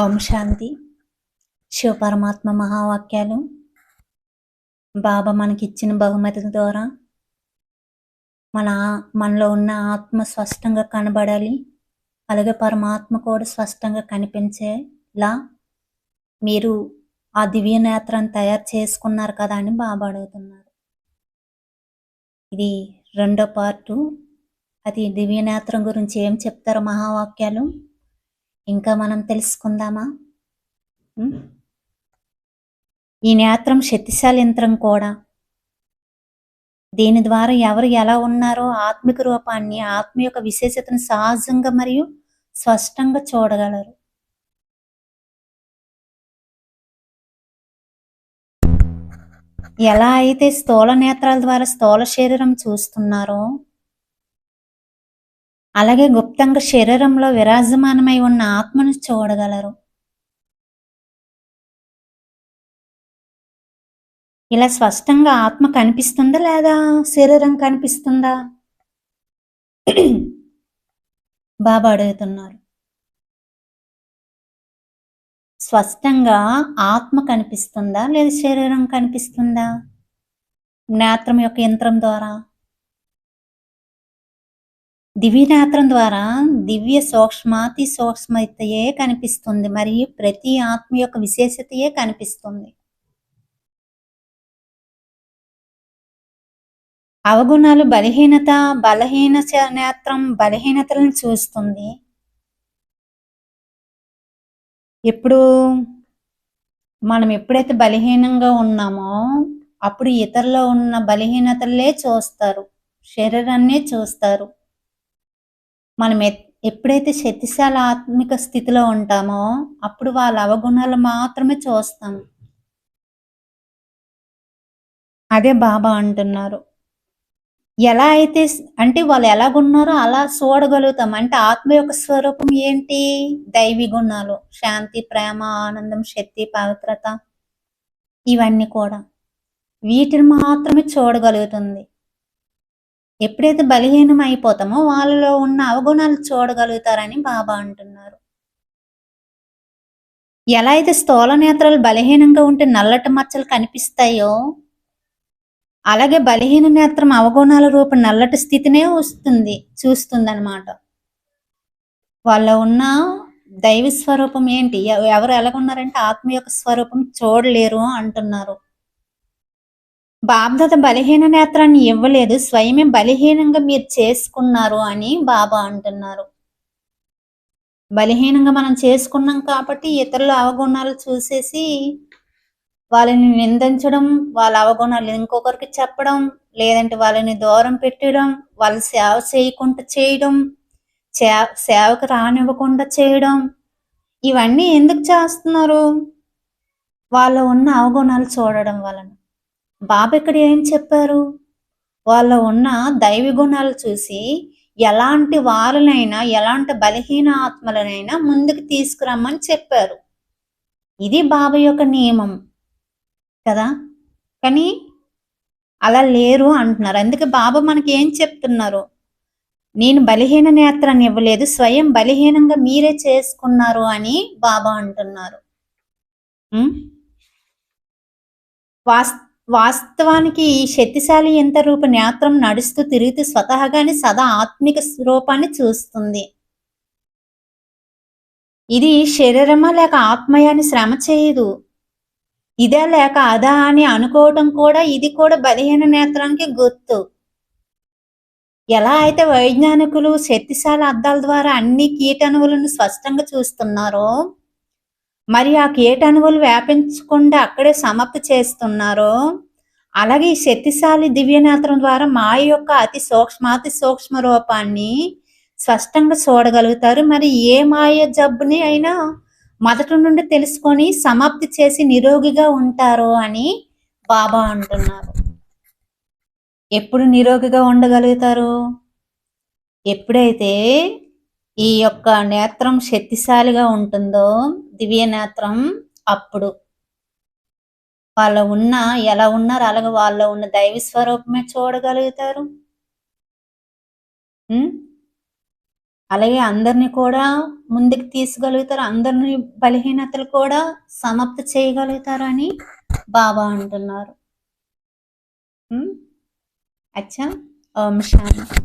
ఓం శాంతి. శివపరమాత్మ మహావాక్యాలు. బాబా మనకిచ్చిన బహుమతి ద్వారా మన మనలో ఉన్న ఆత్మ స్పష్టంగా కనబడాలి. అలాగే పరమాత్మ కూడా స్పష్టంగా కనిపించేలా మీరు ఆ దివ్య నేత్రాన్ని తయారు చేసుకున్నారు కదా అని బాబా అడుగుతున్నారు. ఇది రెండో పార్టు. అది దివ్య నేత్రం గురించి ఏం చెప్తారో మహావాక్యాలు. ఇంకా మనం తెలుసుకుందామా? ఈ నేత్రం శక్తిశాలి యంత్రం కూడా. దీని ద్వారా ఎవరు ఎలా ఉన్నారో ఆత్మిక రూపాన్ని ఆత్మ యొక్క విశేషతను సహజంగా మరియు స్పష్టంగా చూడగలరు. ఎలా అయితే స్థూల నేత్రాల ద్వారా స్థూల శరీరం చూస్తున్నారో అలాగే గుప్తంగా శరీరంలో విరాజమానమై ఉన్న ఆత్మను చూడగలరు. ఇలా స్పష్టంగా ఆత్మ కనిపిస్తుందా లేదా? శరీరం కనిపిస్తుందా? బాబా అడుగుతున్నారు. స్పష్టంగా ఆత్మ కనిపిస్తుందా లేదా శరీరం కనిపిస్తుందా? నేత్రం యొక్క యంత్రం ద్వారా? దివ్య నేత్రం ద్వారా దివ్య సూక్ష్మాతి సూక్ష్మతయే కనిపిస్తుంది. మరియు ప్రతి ఆత్మ యొక్క విశేషతయే కనిపిస్తుంది. అవగుణాలు బలహీనత బలహీన నేత్రం బలహీనతలను చూస్తుంది. ఎప్పుడు? మనం ఎప్పుడైతే బలహీనంగా ఉన్నామో అప్పుడు ఇతరులో ఉన్న బలహీనతలే చూస్తారు. శరీరాన్నే చూస్తారు. మనం ఎప్పుడైతే శక్తిశాల ఆత్మిక స్థితిలో ఉంటామో అప్పుడు వాళ్ళ అవగుణాలు మాత్రమే చూస్తాం. అదే బాబా అంటున్నారు. ఎలా అయితే అంటే వాళ్ళు ఎలాగున్నారో అలా చూడగలుగుతాం. అంటే ఆత్మ యొక్క స్వరూపం ఏంటి? దైవీ గుణాలు శాంతి ప్రేమ ఆనందం శక్తి పవిత్రత ఇవన్నీ కూడా వీటిని మాత్రమే చూడగలుగుతుంది. ఎప్పుడైతే బలహీనం అయిపోతామో వాళ్ళలో ఉన్న అవగుణాలు చూడగలుగుతారని బాబా అంటున్నారు. ఎలా అయితే స్థూల నేత్రాలు బలహీనంగా ఉంటే నల్లటి మచ్చలు కనిపిస్తాయో అలాగే బలహీన నేత్రం అవగుణాల రూపం నల్లటి స్థితినే వస్తుంది చూస్తుందన్నమాట. వాళ్ళ ఉన్న దైవ స్వరూపం ఏంటి? ఎవరు ఎవరు ఎలాగున్నారంటే ఆత్మ యొక్క స్వరూపం చూడలేరు అంటున్నారు. బాబ్దత బలహీన నేత్రాన్ని ఇవ్వలేదు. స్వయమే బలహీనంగా మీరు చేసుకున్నారు అని బాబా అంటున్నారు. బలహీనంగా మనం చేసుకున్నాం కాబట్టి ఇతరుల అవగుణాలు చూసేసి వాళ్ళని నిందించడం వాళ్ళ అవగుణాలు ఇంకొకరికి చెప్పడం లేదంటే వాళ్ళని దూరం పెట్టడం వాళ్ళ సేవ చేయకుండా చేయడం సేవకు రానివ్వకుండా చేయడం ఇవన్నీ ఎందుకు చేస్తున్నారు? వాళ్ళ ఉన్న అవగుణాలు చూడడం వలన. బాబా ఇక్కడ ఏం చెప్పారు? వాళ్ళ ఉన్న దైవ గుణాలు చూసి ఎలాంటి వారినైనా ఎలాంటి బలహీన ఆత్మలనైనా ముందుకు తీసుకురమ్మని చెప్పారు. ఇది బాబు యొక్క నియమం కదా? కానీ అలా లేరు అంటున్నారు. అందుకే బాబు మనకి ఏం చెప్తున్నారు? నేను బలహీన నేత్రాన్ని ఇవ్వలేదు స్వయం బలహీనంగా మీరే చేసుకున్నారు అని బాబా అంటున్నారు. వాస్త వాస్తవానికి ఈ శక్తిశాలి ఇంత రూప నేత్రం నడుస్తూ తిరుగుతూ స్వతహాగానే సదా ఆత్మిక రూపాన్ని చూస్తుంది. ఇది శరీరమా లేక ఆత్మయాన్ని శ్రమ చేయదు. ఇదే లేక అదా అని అనుకోవటం కూడా ఇది కూడా బలహీన నేత్రానికి గుర్తు. ఎలా అయితే వైజ్ఞానికులు శక్తిశాల అద్దాల ద్వారా అన్ని కీటణువులను స్పష్టంగా చూస్తున్నారో మరి ఆ కీటణువులు వ్యాపించకుండా అక్కడే సమాప్తి చేస్తున్నారో? అలాగే ఈ శక్తిశాలి దివ్య నేత్రం ద్వారా మాయ యొక్క అతి సూక్ష్మ అతి సూక్ష్మ రూపాన్ని స్పష్టంగా చూడగలుగుతారు. మరి ఏ మాయ జబ్బుని అయినా మొదటి నుండి తెలుసుకొని సమాప్తి చేసి నిరోగిగా ఉంటారు అని బాబా అంటున్నారు. ఎప్పుడు నిరోగిగా ఉండగలుగుతారు? ఎప్పుడైతే ఈ యొక్క నేత్రం శక్తిశాలిగా ఉంటుందో దివ్యనేత్రం అప్పుడు. వాళ్ళ ఉన్న ఎలా ఉన్నారు? అలాగే వాళ్ళ ఉన్న దైవ స్వరూపమే చూడగలుగుతారు. అలాగే అందరిని కూడా ముందుకు తీసుగలుగుతారు అందరిని బలహీనతలు కూడా సమాప్తి చేయగలుగుతారని బాబా అంటున్నారు. ఉమ్, అచ్చా? ఓం శాంతి.